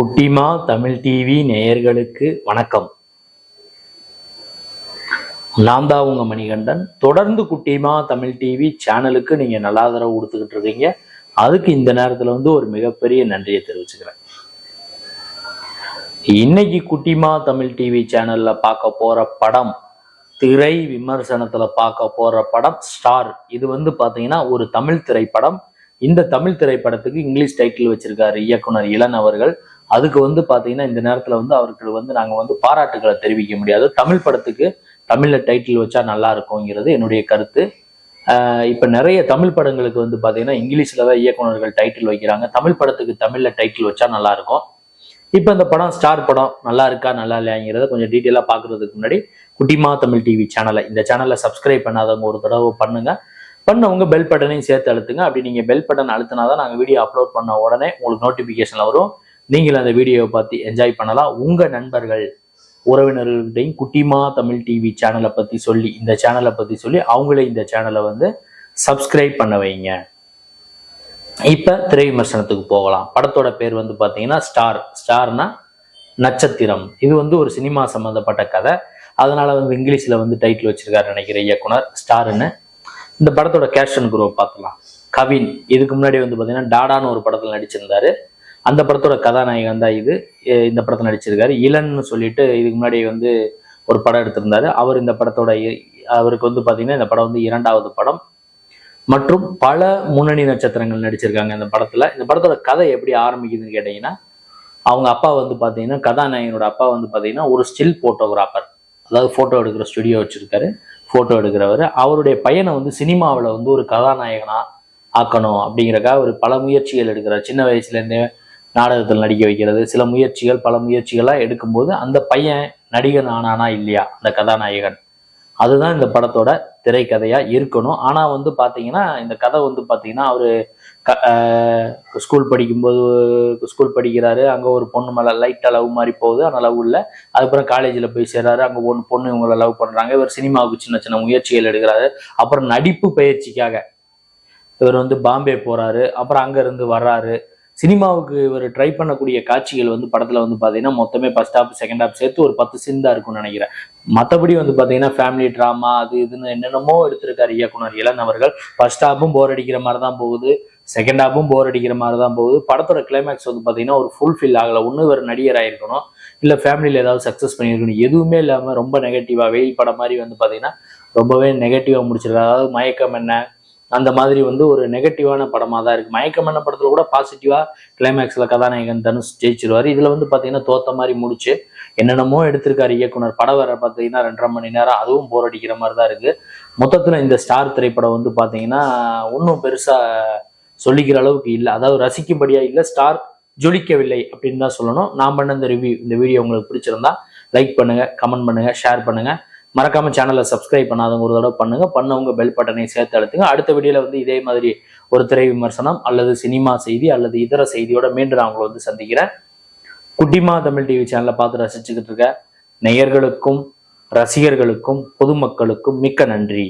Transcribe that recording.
குட்டிமா தமிழ் டிவி நேயர்களுக்கு வணக்கம். நான் தான் உங்க மணிகண்டன். தொடர்ந்து குட்டிமா தமிழ் டிவி சேனலுக்கு நீங்க நல்லா ஆதரவு கொடுத்துக்கிட்டு இருக்கீங்க. அதுக்கு இந்த நேரத்துல வந்து ஒரு மிகப்பெரிய நன்றியை தெரிவிச்சுக்கிறேன். இன்னைக்கு குட்டிமா தமிழ் டிவி சேனல்ல பார்க்க போற படம் திரை விமர்சனத்துல பார்க்க போற படம் ஸ்டார் இது வந்து பாத்தீங்கன்னா ஒரு தமிழ் திரைப்படம். இந்த தமிழ் திரைப்படத்துக்கு இங்கிலீஷ் டைட்டில் வச்சிருக்காரு இயக்குனர் இளன் அவர்கள். அதுக்கு வந்து பாத்தீங்கன்னா இந்த நேரத்துல வந்து அவருக்கு வந்து நாங்க வந்து பாராட்டுகளை தெரிவிக்க முடியாது. தமிழ் படத்துக்கு தமிழ்ல டைட்டில் வச்சா நல்லா இருக்குங்கிறது என்னுடைய கருத்து. இப்போ இப்ப நிறைய தமிழ் படங்களுக்கு வந்து பாத்தீங்கன்னா இங்கிலீஷில் தான் இயக்குனர்கள் டைட்டில் வைக்கிறாங்க. தமிழ் படத்துக்கு தமிழ்ல டைட்டில் வச்சா நல்லா இருக்கும். இப்ப இந்த படம் ஸ்டார் படம் நல்லா இருக்கா நல்லா இல்லையாங்கிறத கொஞ்சம் டீட்டெயிலா பாக்குறதுக்கு முன்னாடி குட்டிமா தமிழ் டிவி சேனலை இந்த சேனலை சப்ஸ்கிரைப் பண்ணாதவங்க ஒரு தடவை பண்ணுங்க. பண்ணவங்க பெல் பட்டனையும் சேர்த்து அழுத்துங்க. அப்படி நீங்க பெல் பட்டன் அழுத்தினாதான் நாங்க வீடியோ அப்லோட் பண்ண உடனே உங்களுக்கு நோட்டிபிகேஷன்ல வரும். நீங்கள் அந்த வீடியோவை பார்த்து என்ஜாய் பண்ணலாம். உங்க நண்பர்கள் உறவினர்கள்டையும் குட்டிமா தமிழ் டிவி சேனலை பத்தி சொல்லி இந்த சேனலை பத்தி சொல்லி அவங்களே இந்த சேனலை வந்து சப்ஸ்கிரைப் பண்ண வைங்க. இப்ப திரை விமர்சனத்துக்கு போகலாம். படத்தோட பேர் வந்து பாத்தீங்கன்னா ஸ்டார். ஸ்டார்னா நட்சத்திரம். இது வந்து ஒரு சினிமா சம்பந்தப்பட்ட கதை. அதனால வந்து இங்கிலீஷ்ல வந்து டைட்டில் வச்சிருக்காரு நினைக்கிற இயக்குனர் ஸ்டார்னு. இந்த படத்தோட கேஷன் குரோ பார்க்கலாம் கவின். இதுக்கு முன்னாடி வந்து பாத்தீங்கன்னா டாடான்னு ஒரு படத்துல நடிச்சிருந்தாரு. அந்த படத்தோட கதாநாயகன் தான் இது. இந்த படத்தை நடிச்சிருக்காரு. இளன்னு சொல்லிட்டு இதுக்கு முன்னாடி வந்து ஒரு படம் எடுத்திருந்தாரு. அவர் இந்த படத்தோட இ- அவருக்கு வந்து பாத்தீங்கன்னா இந்த படம் வந்து இரண்டாவது படம். மற்றும் பல முன்னணி நட்சத்திரங்கள் நடிச்சிருக்காங்க இந்த படத்துல. இந்த படத்தோட கதை எப்படி ஆரம்பிக்குதுன்னு கேட்டீங்கன்னா அவங்க அப்பா வந்து பாத்தீங்கன்னா கதாநாயகனோட அப்பா வந்து பாத்தீங்கன்னா ஒரு ஸ்டில் போட்டோகிராஃபர். அதாவது போட்டோ எடுக்கிற ஸ்டுடியோ வச்சிருக்காரு. போட்டோ எடுக்கிறவர். அவருடைய பையனை வந்து சினிமாவில் வந்து ஒரு கதாநாயகனா ஆக்கணும் அப்படிங்கிறக்காக ஒரு பல முயற்சிகள் எடுக்கிறார். சின்ன வயசுலேருந்தே நாடகத்தில் நடிக்க வைக்கிறது. சில முயற்சிகள் பல முயற்சிகளாக எடுக்கும்போது அந்த பையன் நடிகன் ஆனானா இல்லையா? அந்த கதாநாயகன். அதுதான் இந்த படத்தோட திரைக்கதையாக இருக்கணும். ஆனால் வந்து பார்த்தீங்கன்னா இந்த கதை வந்து பார்த்தீங்கன்னா அவர் க- ஸ்கூல் படிக்கும்போது ஸ்கூல் படிக்கிறாரு. அங்கே ஒரு பொண்ணு மேலே லைட்டாக லவ் மாதிரி போகுது. ஆனால் லவ் இல்லை. அதுக்கப்புறம் காலேஜில் போய் சேர்றாரு அங்கே ஒன்று பொண்ணு இவங்கள லவ் பண்ணுறாங்க இவர் சினிமாவுக்கு சின்ன சின்ன முயற்சிகள் எடுக்கிறாரு. அப்புறம் நடிப்பு பயிற்சிக்காக இவர் வந்து பாம்பே போகிறாரு அப்புறம் அங்கேருந்து வர்றாரு. சினிமாவுக்கு இவர் ட்ரை பண்ணக்கூடிய காட்சிகள் வந்து படத்துல வந்து பார்த்தீங்கன்னா மொத்தமே ஃபர்ஸ்ட் ஹாப் செகண்ட் ஹாப் சேர்த்து ஒரு பத்து சீன் தான் இருக்கும்னு நினைக்கிறேன். மற்றபடி வந்து பார்த்தீங்கன்னா ஃபேமிலி ட்ராமா அது இதுன்னு என்னென்னமோ எடுத்திருக்காரு இயக்குனர் இளன் அவர்கள். ஃபர்ஸ்ட் ஹாப்பும் போர் அடிக்கிற மாதிரி தான் போகுது செகண்ட் ஹாப்பும் போர் அடிக்கிற மாதிரி தான் போகுது. படத்தோட கிளைமேக்ஸ் வந்து பார்த்தீங்கன்னா ஒரு ஃபுல்ஃபில் ஆகலை. ஒன்று இவர் நடிகர் ஆகிருக்கணும் இல்லை ஃபேமிலியில் ஏதாவது சக்ஸஸ் பண்ணியிருக்கணும். எதுவுமே இல்லாமல் ரொம்ப நெகட்டிவாக வெயில் படம் மாதிரி வந்து பார்த்தீங்கன்னா ரொம்பவே நெகட்டிவாக முடிச்சிருக்காரு. அதாவது மயக்கம் என்ன? அந்த மாதிரி வந்து ஒரு நெகட்டிவான படமாக தான் இருக்குது மயக்கம் என்ன கூட பாசிட்டிவாக கிளைமேக்ஸில் கதாநாயகன் தனுஷ் ஜெயிச்சிருவார். இதில் வந்து பார்த்தீங்கன்னா தோத்த மாதிரி முடிச்சு என்னென்னமோ எடுத்திருக்காரு இயக்குனர். படம் வர பார்த்தீங்கன்னா ரெண்டரை மணி நேரம் அதுவும் போர் அடிக்கிற மாதிரி தான் இருக்குது மொத்தத்தில் இந்த ஸ்டார் திரைப்படம் வந்து பார்த்தீங்கன்னா ஒன்றும் பெருசாக சொல்லிக்கிற அளவுக்கு இல்லை. அதாவது ரசிக்கும்படியாக இல்லை ஸ்டார் ஜொலிக்கவில்லை அப்படின்னு தான் சொல்லணும். நான் பண்ண இந்த ரிவ்யூ இந்த வீடியோ உங்களுக்கு பிடிச்சிருந்தா லைக் பண்ணுங்கள் கமெண்ட் பண்ணுங்கள் ஷேர் பண்ணுங்கள் மறக்காம சேனலை சப்ஸ்கிரைப் பண்ணாதவங்க ஒரு தடவை பண்ணுங்க. பண்ணவங்க பெல் பட்டனை சேர்த்து அழுத்துங்க. அடுத்த வீடியோல வந்து இதே மாதிரி ஒரு திரை விமர்சனம் அல்லது சினிமா செய்தி அல்லது இதர செய்தியோட மீண்டும் நான் உங்களை வந்து சந்திக்கிறேன். குட்டிமா தமிழ் டிவி சேனலை பார்த்து ரசிச்சுக்கிட்டு இருக்க நேயர்களுக்கும் ரசிகர்களுக்கும் பொதுமக்களுக்கும் மிக்க நன்றி.